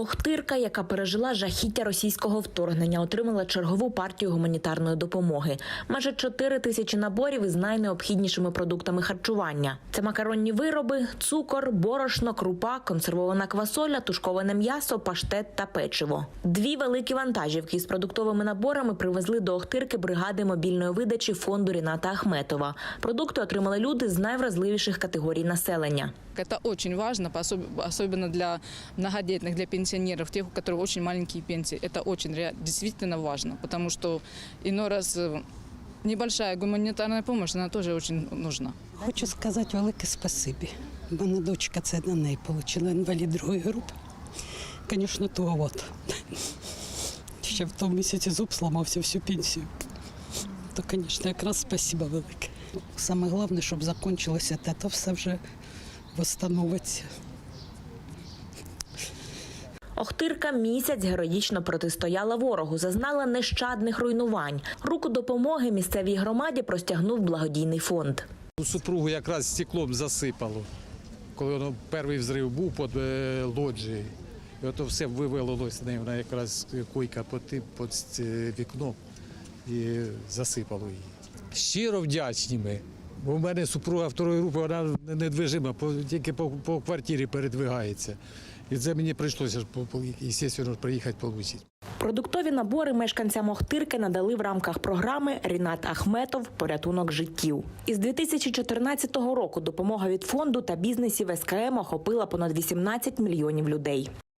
Охтирка, яка пережила жахіття російського вторгнення, отримала чергову партію гуманітарної допомоги. Майже 4 тисячі наборів із найнеобхіднішими продуктами харчування. Це макаронні вироби, цукор, борошно, крупа, консервована квасоля, тушковане м'ясо, паштет та печиво. Дві великі вантажівки з продуктовими наборами привезли до Охтирки бригади мобільної видачі фонду Ріната Ахметова. Продукти отримали люди з найвразливіших категорій населення. Очень важно, пособ- особенно для многодетных, для пенсионеров, тех, у которых очень маленькие пенсии. Это очень ре- действительно важно, потому что иной раз э, небольшая гуманитарная помощь, она тоже очень нужна. Хочу сказати велике спасибі. У мене дочка це на неї отримала інвалід другої групи. Звісно, туговато. Ще в тому місяці зуб сламався всю пенсію. То, звісно, якраз спасибо велике. Саме головне, щоб закінчилося те, то все вже восстановиться. Охтирка місяць героїчно протистояла ворогу, зазнала нещадних руйнувань. Руку допомоги місцевій громаді простягнув благодійний фонд. Супругу якраз стеклом засипало. Коли воно перший взрив був під е, лоджією. І ото все вивелилося з вона якраз койка під, під е, вікном і засипало її. Щиро вдячні ми. Бо в мене супруга второї групи, вона недвижима, тільки по, по квартирі передвигається. І це мені прийшлося, звісно, приїхати отримати. Продуктові набори мешканцям Охтирки надали в рамках програми Рінат Ахметов Порятунок життів. Із 2014 року допомога від фонду та бізнесів СКМ охопила понад 18 мільйонів людей.